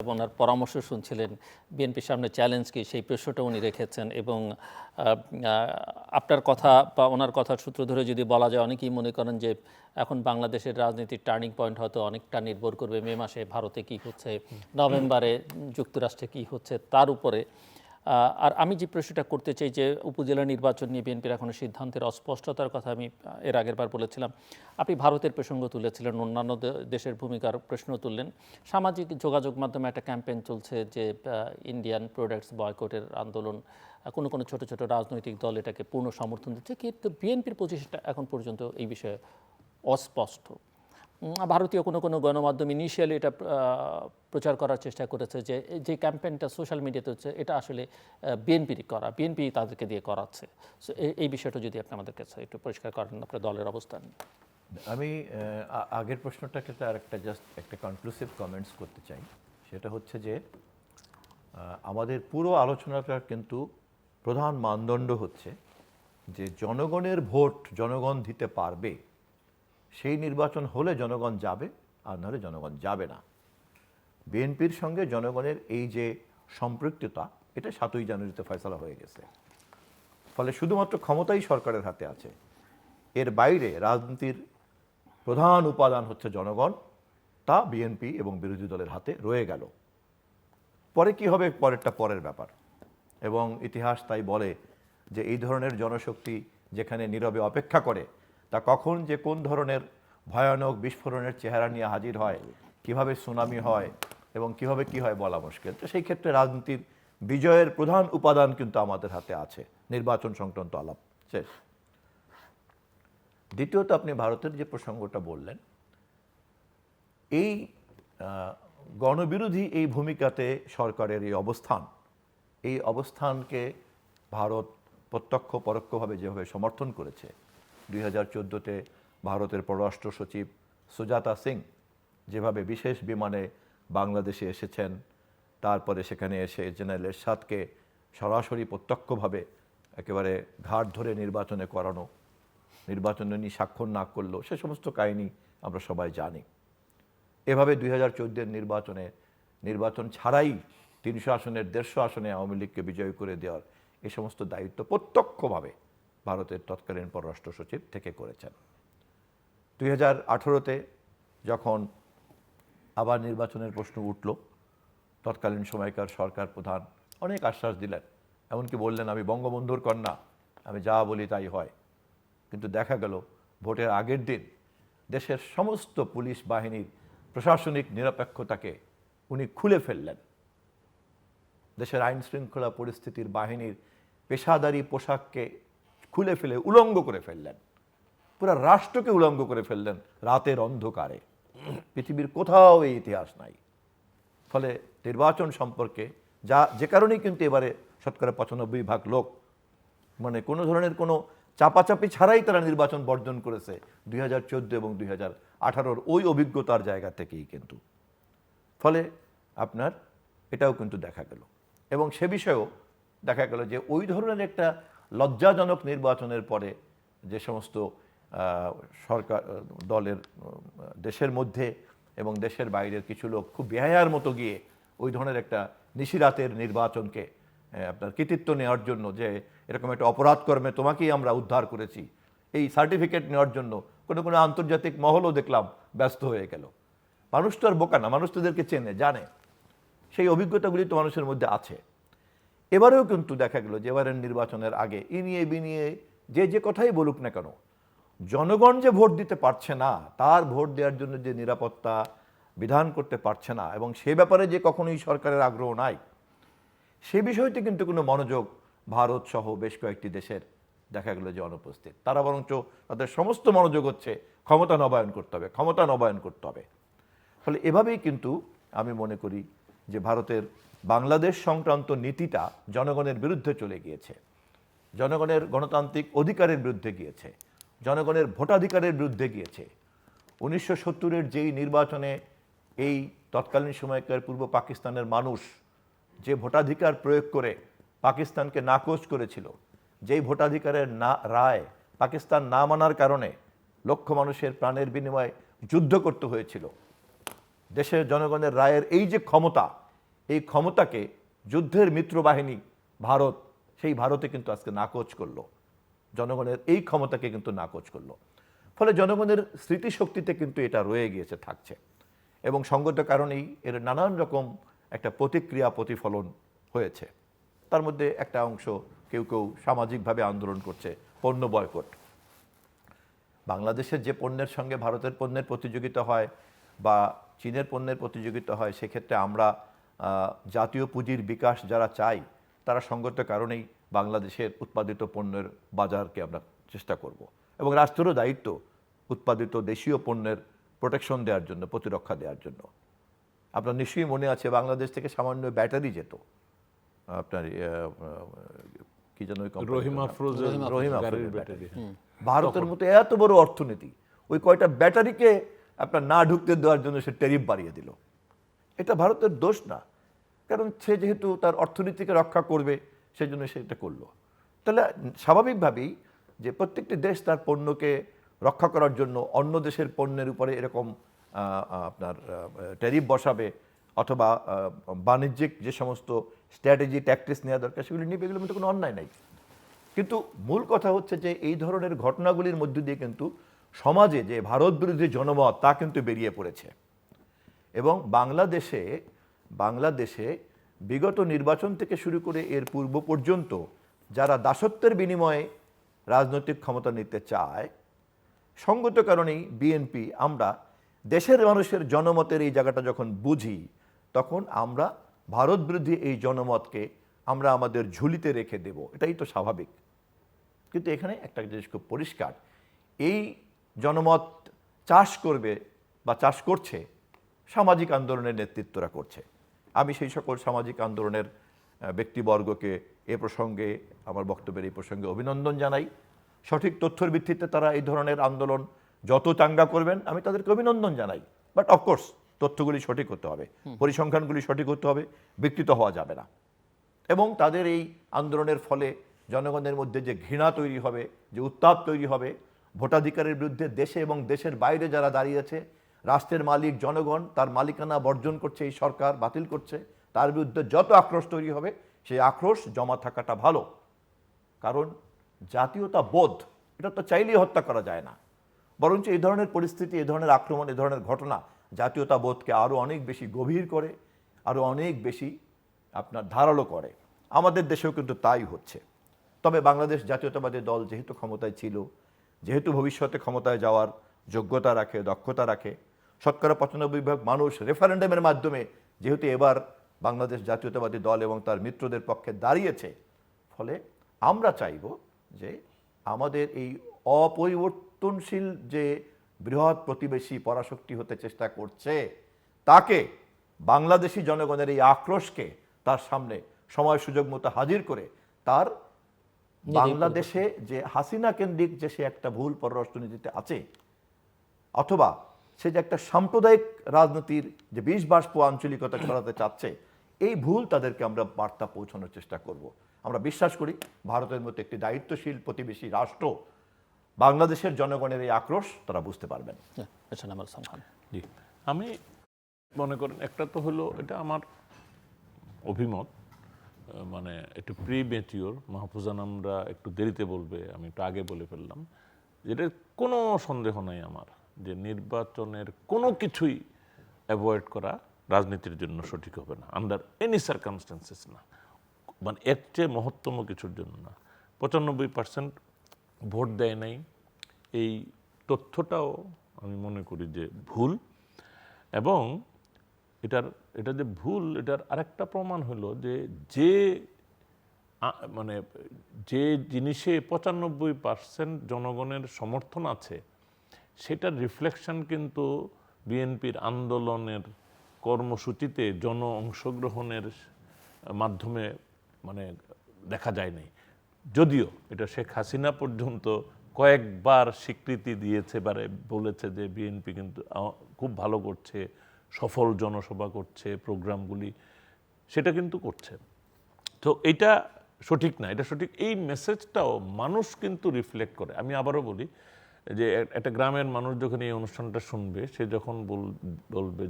ওনার পরামর্শ শুনছিলেন বিএনপির সামনে চ্যালেঞ্জ কি সেই প্রশ্নটা উনি রেখেছেন এবং আপনার কথা বা ওনার কথার সূত্র ধরে যদি বলা যায় অনেকেই মনে করেন যে এখন বাংলাদেশের রাজনীতির টার্নিং পয়েন্ট হয়তো অনেকটা নির্ভর করবে মে মাসে ভারতে কি হচ্ছে নভেম্বরে যুক্তরাষ্ট্রে কি হচ্ছে তার উপরে আর আমি যে প্রশ্নটা করতে চাই যে উপজেলা নির্বাচন নিয়ে বিএনপির এখনও সিদ্ধান্তের অস্পষ্টতার কথা আমি এর আগের বার বলেছিলাম। আপনি ভারতের প্রসঙ্গ তুলেছিলেন, অন্যান্য দেশের ভূমিকার প্রশ্ন তুললেন। সামাজিক যোগাযোগ মাধ্যমে একটা ক্যাম্পেইন চলছে যে ইন্ডিয়ান প্রোডাক্টস বয়কটের আন্দোলন কোনো কোনো ছোট ছোট রাজনৈতিক দল এটাকে পূর্ণ সমর্থন দিচ্ছে। কিন্তু বিএনপির পজিশনটা এখন পর্যন্ত এই বিষয়ে অস্পষ্ট। ভারতীয় কোনো কোনো গণমাধ্যম ইনিশিয়ালি এটা প্রচার করার চেষ্টা করেছে যে যে ক্যাম্পেইনটা সোশ্যাল মিডিয়াতে হচ্ছে এটা আসলে বিএনপিরই করা বিএনপি তাদেরকে দিয়ে করাচ্ছে। So, এই- বিষয়টা যদি আপনি আমাদের কাছে একটু পরিষ্কার করেন আপনার দলের অবস্থান। আমি আগের প্রশ্নটাকে আর একটা জাস্ট একটা কনক্লুসিভ কমেন্টস করতে চাই। সেটা হচ্ছে যে আমাদের পুরো আলোচনাটার কিন্তু প্রধান মানদণ্ড হচ্ছে যে জনগণের ভোট জনগণ দিতে পারবে সেই নির্বাচন হলে জনগণ যাবে আর নাহলে জনগণ যাবে না। বিএনপির সঙ্গে জনগণের এই যে সম্পৃক্ততা, এটা সাতই জানুয়ারিতে ফয়সলা হয়ে গেছে। ফলে শুধুমাত্র ক্ষমতাই সরকারের হাতে আছে। এর বাইরে রাজনীতির প্রধান উপাদান হচ্ছে জনগণ, তা বিএনপি এবং বিরোধী দলের হাতে রয়ে গেল। পরে কি হবে? পরেরটা পরের ব্যাপার। এবং ইতিহাস তাই বলে যে এই ধরনের জনশক্তি যেখানে নীরবে অপেক্ষা করে তা কখন যে কোন ধরনের ভয়ানক বিস্ফোরণের চেহারা নিয়ে হাজির হয়, কীভাবে সুনামি হয় এবং কীভাবে কি হয় বলা মুশকিল। তো সেই ক্ষেত্রে রাজনীতির বিজয়ের প্রধান উপাদান কিন্তু আমাদের হাতে আছে। নির্বাচন সংক্রান্ত আলাপ। শেষ। দ্বিতীয়ত আপনি ভারতের যে প্রসঙ্গটা বললেন, এই গণবিরোধী এই ভূমিকাতে সরকারের এই অবস্থান, এই অবস্থানকে ভারত প্রত্যক্ষ পরোক্ষভাবে যেভাবে সমর্থন করেছে দুই হাজার চোদ্দোতে ভারতের পররাষ্ট্র সচিব সুজাতা সিং যেভাবে বিশেষ বিমানে বাংলাদেশে এসেছেন, তারপরে সেখানে এসে জেনারেল এরশাদকে সরাসরি প্রত্যক্ষভাবে একেবারে ঘাট ধরে নির্বাচনে করানো, নির্বাচনে নিয়ে স্বাক্ষর না করল সে সমস্ত কাহিনী আমরা সবাই জানি। এভাবে দুই হাজার চোদ্দের নির্বাচনে, নির্বাচন ছাড়াই তিনশো আসনের, দেড়শো আসনে আওয়ামী লীগকে বিজয় করে দেওয়ার এ সমস্ত দায়িত্ব প্রত্যক্ষভাবে ভারতের তৎকালীন পররাষ্ট্র সচিব থেকে করেছেন। দুই হাজার আঠেরোতে যখন আবার নির্বাচনের প্রশ্ন উঠল, তৎকালীন সময়কার সরকার প্রধান অনেক আশ্বাস দিলেন, এমনকি বললেন, আমি বঙ্গবন্ধুর কন্যা, আমি যা বলি তাই হয়। কিন্তু দেখা গেল, ভোটের আগের দিন দেশের সমস্ত পুলিশ বাহিনীর প্রশাসনিক নিরপেক্ষতাকে উনি খুলে ফেললেন। দেশের আইন শৃঙ্খলা পরিস্থিতির বাহিনীর পেশাদারি পোশাককে খুলে ফেলে, উলঙ্গ করে ফেললেন। পুরো রাষ্ট্রকে উলঙ্গ করে ফেললেন রাতের অন্ধকারে। পৃথিবীর কোথাও এই ইতিহাস নাই। ফলে নির্বাচন সম্পর্কে যা, যে কারণেই কিন্তু এবারে শতকরা পঁচানব্বই ভাগ লোক মানে কোনো ধরনের কোনো চাপাচাপি ছাড়াই তারা নির্বাচন বর্জন করেছে দুই হাজার চোদ্দ এবং দুই হাজার আঠারোর ওই অভিজ্ঞতার জায়গা থেকেই কিন্তু। ফলে আপনার এটাও কিন্তু দেখা গেল। এবং সে বিষয়েও দেখা গেল যে ওই ধরনের একটা লজ্জাজনক নির্বাচনের পরে যে সমস্ত সরকার, দলের দেশের মধ্যে এবং দেশের বাইরের কিছু লোক খুব বেহায়ার মতো গিয়ে ওই ধরনের একটা নিশিরাতের নির্বাচনকে আপনার কৃতিত্ব নেওয়ার জন্য যে এরকম একটা অপরাধ কর্মে তোমাকেই আমরা উদ্ধার করেছি, এই সার্টিফিকেট নেওয়ার জন্য কোনো কোনো আন্তর্জাতিক মহলও দেখলাম ব্যস্ত হয়ে গেল। মানুষ তো আর বোকা না, মানুষ তোদেরকে চেনে, জানে। সেই অভিজ্ঞতাগুলি তো মানুষের মধ্যে আছে। এবারেও কিন্তু দেখা গেল যে এবারের নির্বাচনের আগে ই নিয়ে বি নিয়ে যে যে কথাই বলুক না কেন, জনগণ যে ভোট দিতে পারছে না, তার ভোট দেওয়ার জন্য যে নিরাপত্তা বিধান করতে পারছে না এবং সে ব্যাপারে যে কখনোই সরকারের আগ্রহ নাই, সে বিষয়টি কিন্তু কোনো মনোযোগ ভারত সহ বেশ কয়েকটি দেশের দেখা গেল যে অনুপস্থিত। তারা বরঞ্চ তাদের সমস্ত মনোযোগ হচ্ছে ক্ষমতা নবায়ন করতে হবে, ক্ষমতা নবায়ন করতে হবে। ফলে এভাবেই কিন্তু আমি মনে করি যে ভারতের বাংলাদেশ সংক্রান্ত নীতিটা জনগণের বিরুদ্ধে চলে গিয়েছে। জনগণের গণতান্ত্রিক অধিকারের বিরুদ্ধে গিয়েছে। জনগণের ভোটাধিকারের বিরুদ্ধে গিয়েছে। উনিশশো সত্তরের যেই নির্বাচনে এই তৎকালীন সময়কার পূর্ব পাকিস্তানের মানুষ যে ভোটাধিকার প্রয়োগ করে পাকিস্তানকে নাকচ করেছিল, যেই ভোটাধিকারের না, রায় পাকিস্তান না মানার কারণে লক্ষ মানুষের প্রাণের বিনিময়ে যুদ্ধ করতে হয়েছিল, দেশের জনগণের রায়ের এই যে ক্ষমতা এই ক্ষমতাকে যুদ্ধের মিত্রবাহিনী ভারত, সেই ভারতে কিন্তু আজকে নাকচ করল। জনগণের এই ক্ষমতাকে কিন্তু নাকচ করল। ফলে জনগণের স্মৃতিশক্তিতে কিন্তু এটা রয়ে গিয়েছে, থাকছে। এবং সঙ্গত কারণেই এর নানান রকম একটা প্রতিক্রিয়া, প্রতিফলন হয়েছে। তার মধ্যে একটা অংশ কেউ কেউ সামাজিকভাবে আন্দোলন করছে, পণ্য বয়কট। বাংলাদেশের যে পণ্যের সঙ্গে ভারতের পণ্যের প্রতিযোগিতা হয় বা চীনের পণ্যের প্রতিযোগিতা হয়, সেক্ষেত্রে আমরা জাতীয় পুঁজির বিকাশ যারা চাই তারা সঙ্গত কারণেই বাংলাদেশের উৎপাদিত পণ্যের বাজারকে আমরা চেষ্টা করব। এবং রাষ্ট্রেরও দায়িত্ব উৎপাদিত দেশীয় পণ্যের প্রোটেকশন দেওয়ার জন্য প্রতিরক্ষা দেওয়ার জন্য। আপনার নিশ্চয়ই মনে আছে বাংলাদেশ থেকে সামান্য ব্যাটারি যেত। আপনার আহ, কি যেন ভারতের মতো এত বড় অর্থনীতি ওই কয়টা ব্যাটারিকে আপনার না ঢুকতে দেওয়ার জন্য সে ট্যারিফ বাড়িয়ে দিল। এটা ভারতের দোষ না। কারণ সে যেহেতু তার অর্থনীতিকে রক্ষা করবে সেই জন্য সে এটা করল। তাহলে স্বাভাবিকভাবেই যে প্রত্যেকটি দেশ তার পণ্যকে রক্ষা করার জন্য অন্য দেশের পণ্যের উপরে এরকম আপনার ট্যারিফ বসাবে অথবা বাণিজ্যিক যে সমস্ত স্ট্র্যাটেজি ট্যাকটিস নেওয়া দরকার, সেগুলি নিবে, এগুলোর মধ্যে কোনো অন্যায় নাই। কিন্তু মূল কথা হচ্ছে যে এই ধরনের ঘটনাগুলির মধ্য দিয়ে কিন্তু সমাজে যে ভারত বিরোধী জনমত, তা কিন্তু বেরিয়ে পড়েছে। এবং বাংলাদেশে বাংলাদেশে বিগত নির্বাচন থেকে শুরু করে এর পূর্ব পর্যন্ত যারা দাসত্বের বিনিময়ে রাজনৈতিক ক্ষমতা নিতে চায়, সঙ্গত কারণেই বিএনপি আমরা দেশের মানুষের জনমতের এই জায়গাটা যখন বুঝি, তখন আমরা ভারত বিরোধী এই জনমতকে আমরা আমাদের ঝুলিতে রেখে দেব। এটাই তো স্বাভাবিক। কিন্তু এখানে একটা জিনিস খুব পরিষ্কার, এই জনমত চাষ করবে বা চাষ করছে সামাজিক আন্দোলনের নেতৃত্বরা করছে। আমি সেই সকল সামাজিক আন্দোলনের ব্যক্তিবর্গকে এ প্রসঙ্গে আমার বক্তব্যের এই প্রসঙ্গে অভিনন্দন জানাই। সঠিক তথ্যের ভিত্তিতে তারা এই ধরনের আন্দোলন যত চাঙ্গা করবেন আমি তাদেরকে অভিনন্দন জানাই। বাট অফকোর্স তথ্যগুলি সঠিক হতে হবে। পরিসংখ্যানগুলি সঠিক হতে হবে বিকৃত হওয়া যাবে না। এবং তাদের এই আন্দোলনের ফলে জনগণের মধ্যে যে ঘৃণা তৈরি হবে যে উত্তাপ তৈরি হবে ভোটাধিকারের বিরুদ্ধে দেশে এবং দেশের বাইরে যারা দাঁড়িয়েছে রাষ্ট্রের মালিক, জনগণ তার মালিকানা বর্জন করছে, এই সরকার বাতিল করছে। তার বিরুদ্ধে যত আক্রোশ তৈরি হবে, সেই আক্রোশ জমা থাকাটা ভালো। কারণ জাতীয়তা বোধ এটা তো চাইলেই হত্যা করা যায় না। বরঞ্চ এই ধরনের পরিস্থিতি, এই ধরনের আক্রমণ, এই ধরনের ঘটনা জাতীয়তা বোধকে আরও অনেক বেশি গভীর করে আরও অনেক বেশি আপনার ধারালো করে। আমাদের দেশেও কিন্তু তাই হচ্ছে। তবে বাংলাদেশ জাতীয়তাবাদী দল যেহেতু ক্ষমতায় ছিল, যেহেতু ভবিষ্যতে ক্ষমতায় যাওয়ার যোগ্যতা রাখে, দক্ষতা রাখে শতকরা পঁচানব্বই ভাগ মানুষ রেফারেন্ডামের মাধ্যমে যেহেতু এবার বাংলাদেশ জাতীয়তাবাদী দল এবং তার মিত্রদের পক্ষে দাঁড়িয়েছে ফলে আমরা চাইব যে আমাদের এই অপরিবর্তনশীল যে বৃহৎ প্রতিবেশী পরাশক্তি হতে চেষ্টা করছে তাকে বাংলাদেশি জনগণের এই আক্রোশকে তার সামনে সময় সুযোগ মতো হাজির করে তার বাংলাদেশে যে হাসিনা কেন্দ্রিক যে সে একটা ভুল পররাষ্ট্রনীতিতে আছে অথবা সে যে একটা সাম্প্রদায়িক রাজনীতির যে বিষ বাষ্প আঞ্চলিকতা ছড়াতে চাচ্ছে এই ভুল তাদেরকে আমরা বার্তা পৌঁছানোর চেষ্টা করব। আমরা বিশ্বাস করি ভারতের মতো একটি দায়িত্বশীল প্রতিবেশী রাষ্ট্র বাংলাদেশের জনগণের এই আক্রোশ তারা বুঝতে পারবেন। জি আমি মনে করেন একটা তো হলো এটা আমার অভিমত মানে একটু প্রি মেচিওর মাহফুজান আমরা একটু দেরিতে বলবে আমি একটু আগে বলে ফেললাম। যেটা কোনো সন্দেহ নাই আমার। যে নির্বাচনের কোনো কিছুই অ্যাভয়েড করা রাজনীতির জন্য সঠিক হবে না আন্ডার এনি সার্কামস্টেন্সেস না। মানে এর চেয়ে মহত্তম কিছুর জন্য না। পঁচানব্বই পার্সেন্ট ভোট দেয় নাই। এই তথ্যটাও আমি মনে করি যে ভুল। এবং এটার, এটা যে ভুল, এটার আরেকটা প্রমাণ হলো যে যে মানে যে জিনিসে পঁচানব্বই পার্সেন্ট জনগণের সমর্থন আছে সেটার রিফ্লেকশন কিন্তু বিএনপির আন্দোলনের কর্মসূচিতে জন অংশগ্রহণের মাধ্যমে মানে দেখা যায় নাই যদিও এটা শেখ হাসিনা পর্যন্ত কয়েকবার স্বীকৃতি দিয়েছে বারে বলেছে যে বিএনপি কিন্তু খুব ভালো করছে, সফল জনসভা করছে, প্রোগ্রামগুলি সেটা কিন্তু করছে। তো এটা সঠিক না, এটা সঠিক। এই মেসেজটাও মানুষ কিন্তু রিফ্লেক্ট করে। আমি আবারও বলি যে একটা গ্রামের মানুষ যখন এই অনুষ্ঠানটা শুনবে সে যখন বল- বলবে